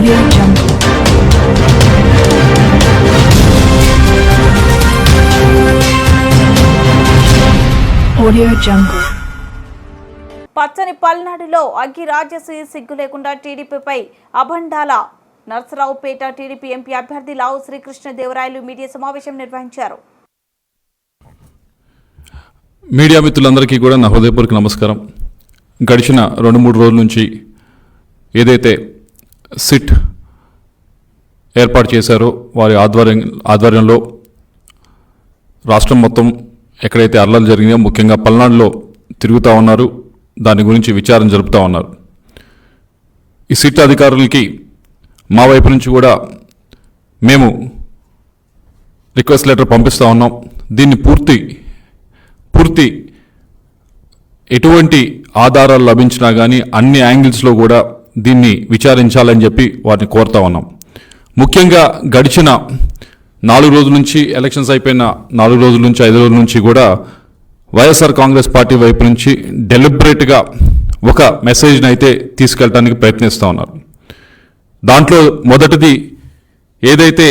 Audio Jungle. Audio Jungle. పచ్చని పల్నాడులో అగ్గి రాజశ్రీ సిగ్గు లేకుండా టీడీపీపై అభండాల నర్సరావుపేట టీడీపీ ఎంపీ అభ్యర్థి లావు శ్రీకృష్ణదేవరాయలు మీడియా సమావేశం నిర్వహించారు మీడియా మిత్రులందరికీ కూడా నా హృదయపూర్వక నమస్కారం గడిచిన రెండు మూడు రోజుల నుంచి ఏదైతే సిట్ ఏర్పాటు చేశారో. వారి ఆధ్వర్యం ఆధ్వర్యంలో రాష్ట్రం మొత్తం ఎక్కడైతే అల్లలు జరిగినాయో ముఖ్యంగా పల్నాడులో తిరుగుతూ ఉన్నారు. దాని గురించి విచారణ జరుపుతూ ఉన్నారు. ఈ సిట్ అధికారులకి మా వైపు నుంచి కూడా మేము రిక్వెస్ట్ లెటర్ పంపిస్తూ ఉన్నాం. దీన్ని పూర్తి పూర్తి ఎటువంటి ఆధారాలు లభించినా కానీ అన్ని యాంగిల్స్లో కూడా దీన్ని విచారించాలని చెప్పి వారిని కోరుతా ఉన్నాం. ముఖ్యంగా గడిచిన నాలుగు రోజుల నుంచి ఎలక్షన్స్ అయిపోయిన నాలుగు రోజుల నుంచి ఐదు రోజుల నుంచి కూడా వైఎస్ఆర్ కాంగ్రెస్ పార్టీ వైపు నుంచి డెలిబరేట్గా ఒక మెసేజ్ని అయితే తీసుకెళ్ళడానికి ప్రయత్నిస్తూ ఉన్నారు. దాంట్లో మొదటిది ఏదైతే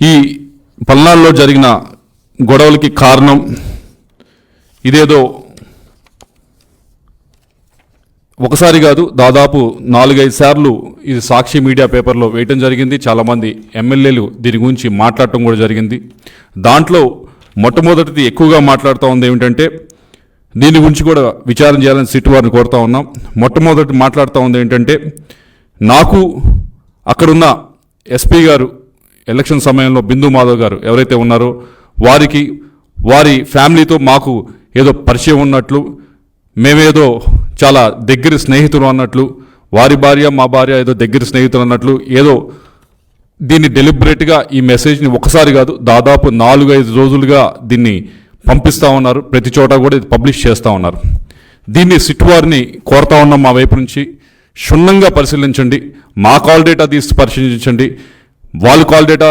ఈ పల్నాడులో జరిగిన గొడవలకి కారణం ఇదేదో ఒకసారి కాదు దాదాపు నాలుగైదు సార్లు ఇది సాక్షి మీడియా పేపర్లో వేయటం జరిగింది. చాలామంది ఎమ్మెల్యేలు దీని గురించి మాట్లాడటం కూడా జరిగింది. దాంట్లో మొట్టమొదటిది ఎక్కువగా మాట్లాడుతూ ఉంది ఏమిటంటే దీని గురించి కూడా విచారం చేయాలని సిట్టు వారిని కోరుతా ఉన్నాం. మొట్టమొదటి మాట్లాడుతూ ఉంది ఏంటంటే నాకు అక్కడున్న ఎస్పీ గారు ఎలక్షన్ సమయంలో బిందు మాధవ్ గారు ఎవరైతే ఉన్నారో వారికి వారి ఫ్యామిలీతో మాకు ఏదో పరిచయం ఉన్నట్లు మేమేదో చాలా దగ్గర స్నేహితులు అన్నట్లు వారి భార్య మా భార్య ఏదో దగ్గర స్నేహితులు అన్నట్లు ఏదో దీన్ని డెలిబరేట్గా ఈ మెసేజ్ని ఒకసారి కాదు దాదాపు నాలుగు ఐదు రోజులుగా దీన్ని పంపిస్తూ ఉన్నారు. ప్రతి చోట కూడా ఇది పబ్లిష్ చేస్తూ ఉన్నారు. దీన్ని సిట్ వారిని కోరుతా ఉన్నాం మా వైపు నుంచి. క్షుణ్ణంగా పరిశీలించండి. మా కాల్ డేటా తీసి పరిశీలించండి. వాళ్ళ కాల్ డేటా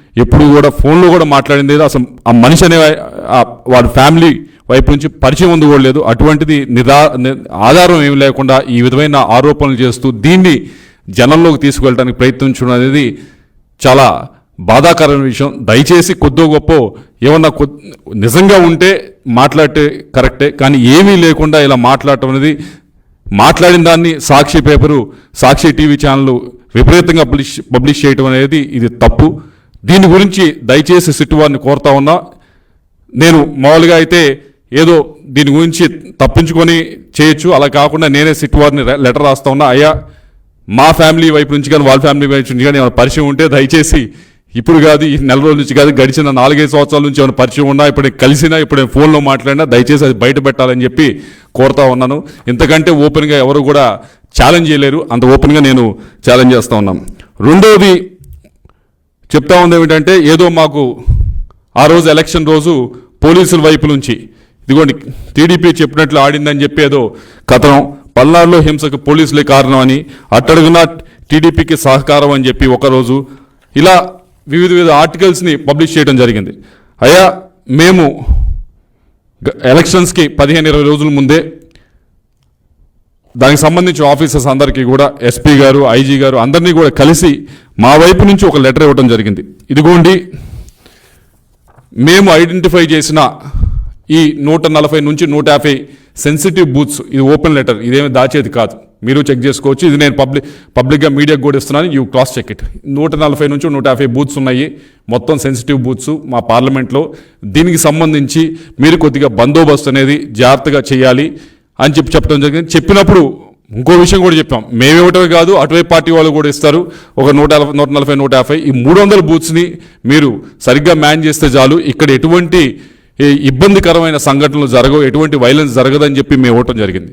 ఎప్పుడు కూడా ఫోన్లో కూడా మాట్లాడింది లేదు అసలు ఆ మనిషి అనే వాడి ఫ్యామిలీ వైపు నుంచి పరిచయం ఉంది కూడా లేదు. అటువంటిది నిరా ని- ఆధారం ఏమి లేకుండా ఈ విధమైన ఆరోపణలు చేస్తూ దీన్ని జనంలోకి తీసుకువెళ్ళడానికి ప్రయత్నించడం అనేది చాలా బాధాకరమైన విషయం. దయచేసి కొద్దో గొప్ప ఏమన్నా కొద్ నిజంగా ఉంటే మాట్లాడితే కరెక్టే కానీ ఏమీ లేకుండా ఇలా మాట్లాడటం అనేది మాట్లాడిన దాన్ని సాక్షి పేపరు సాక్షి టీవీ ఛానళ్ళు విపరీతంగా పబ్లిష్ పబ్లిష్ చేయడం అనేది ఇది తప్పు. దీని గురించి దయచేసి సిట్టు వారిని కోరుతా ఉన్నా నేను మామూలుగా అయితే ఏదో దీని గురించి తప్పించుకొని చేయొచ్చు. అలా కాకుండా నేనే సిట్టువారిని లెటర్ రాస్తా ఉన్నా. అయ్యా మా ఫ్యామిలీ వైపు నుంచి కానీ వాళ్ళ ఫ్యామిలీ వైపు నుంచి కానీ ఏమైనా పరిచయం ఉంటే దయచేసి ఇప్పుడు కాదు ఈ నెల రోజుల నుంచి కాదు గడిచిన నాలుగైదు సంవత్సరాల నుంచి ఏమైనా పరిచయం ఉన్నా ఇప్పుడు కలిసినా ఇప్పుడు నేను ఫోన్లో మాట్లాడినా దయచేసి అది బయట పెట్టాలని చెప్పి కోరుతా ఉన్నాను. ఇంతకంటే ఓపెన్గా ఎవరు కూడా ఛాలెంజ్ చేయలేరు. అంత ఓపెన్గా నేను ఛాలెంజ్ చేస్తూ ఉన్నాను రెండోది చెప్తా ఉంది ఏమిటంటే ఏదో మాకు ఆ రోజు ఎలక్షన్ రోజు పోలీసుల వైపు నుంచి ఇదిగోండి టీడీపీ చెప్పినట్లు ఆడిందని చెప్పేదో కథనం పల్నాడులో హింసకు పోలీసులే కారణం అని అట్టడుగున టీడీపీకి సహకారం అని చెప్పి ఒకరోజు ఇలా వివిధ వివిధ ఆర్టికల్స్ని పబ్లిష్ చేయడం జరిగింది. అయ్యా మేము ఎలక్షన్స్కి పదిహేను ఇరవై రోజుల ముందే దానికి సంబంధించిన ఆఫీసర్స్ అందరికీ కూడా ఎస్పీ గారు ఐజీ గారు అందరినీ కూడా కలిసి మా వైపు నుంచి ఒక లెటర్ ఇవ్వడం జరిగింది. ఇదిగోండి మేము ఐడెంటిఫై చేసిన ఈ నూట నలభై నుంచి నూట యాభై సెన్సిటివ్ బూత్స్ ఇది ఓపెన్ లెటర్ ఇదేమి దాచేది కాదు. మీరు చెక్ చేసుకోవచ్చు. ఇది నేను పబ్లిక్ పబ్లిక్గా మీడియాకు కూడా ఇస్తున్నాను. యూ క్రాస్ చెక్ ఇట్ నూట నలభై నుంచి నూట యాభై బూత్స్ ఉన్నాయి. మొత్తం సెన్సిటివ్ బూత్స్ మా పార్లమెంట్లో దీనికి సంబంధించి మీరు కొద్దిగా బందోబస్తు అనేది జాగ్రత్తగా చేయాలి అని చెప్పి చెప్పడం జరిగింది. చెప్పినప్పుడు ఇంకో విషయం కూడా చెప్పాం. మేమే ఇవ్వటమే కాదు అటువైపు పార్టీ వాళ్ళు కూడా ఇస్తారు. ఒక నూట నూట నలభై నూట యాభై ఈ మూడు వందల బూత్స్ని మీరు సరిగ్గా మ్యాన్ చేస్తే చాలు. ఇక్కడ ఎటువంటి ఇబ్బందికరమైన సంఘటనలు జరగవు ఎటువంటి వైలెన్స్ జరగదని చెప్పి మేము ఇవ్వటం జరిగింది.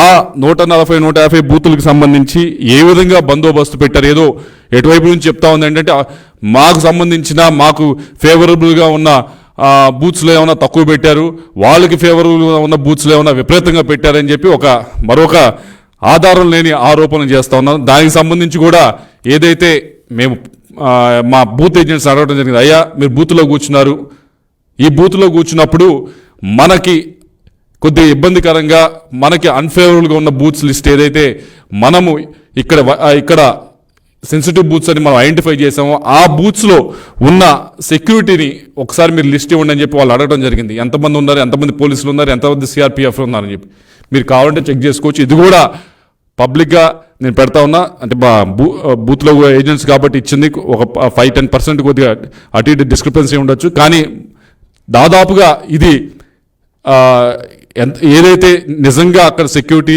ఆ నూట నలభై నూట యాభై బూతులకు సంబంధించి ఏ విధంగా బందోబస్తు పెట్టారు? ఏదో ఎటువైపు నుంచి చెప్తా ఉంది ఏంటంటే మాకు సంబంధించిన మాకు ఫేవరబుల్గా ఉన్న బూత్స్లో ఏమైనా తక్కువ పెట్టారు? వాళ్ళకి ఫేవరబుల్గా ఉన్న బూత్స్లో ఏమైనా విపరీతంగా పెట్టారని చెప్పి ఒక మరొక ఆధారం లేని ఆరోపణలు చేస్తూ ఉన్నాం. దానికి సంబంధించి కూడా ఏదైతే మేము మా బూత్ ఏజెంట్స్ అడగడం జరిగింది అయ్యా మీరు బూత్లో కూర్చున్నారు. ఈ బూత్లో కూర్చున్నప్పుడు మనకి కొద్దిగా ఇబ్బందికరంగా మనకి అన్ఫేవరబుల్గా ఉన్న బూత్స్ లిస్ట్ ఏదైతే మనము ఇక్కడ ఇక్కడ సెన్సిటివ్ బూత్స్ అని మనం ఐడెంటిఫై చేసామో ఆ బూత్స్లో ఉన్న సెక్యూరిటీని ఒకసారి మీరు లిస్ట్ ఇవ్వండి అని చెప్పి వాళ్ళు అడగడం జరిగింది. ఎంతమంది ఉన్నారు ఎంతమంది పోలీసులు ఉన్నారు ఎంతమంది సిఆర్పిఎఫ్ ఉన్నారని చెప్పి. మీరు కావాలంటే చెక్ చేసుకోవచ్చు. ఇది కూడా పబ్లిక్గా నేను పెడతా ఉన్నా. అంటే మా బూ బూత్లో ఏజెంట్స్ కాబట్టి ఇచ్చింది. ఒక ఫైవ్ టెన్ పర్సెంట్ కొద్దిగా అటు ఇటు డిస్క్రిపెన్సీ ఉండొచ్చు. కానీ దాదాపుగా ఇది ఎంత ఏదైతే నిజంగా అక్కడ సెక్యూరిటీని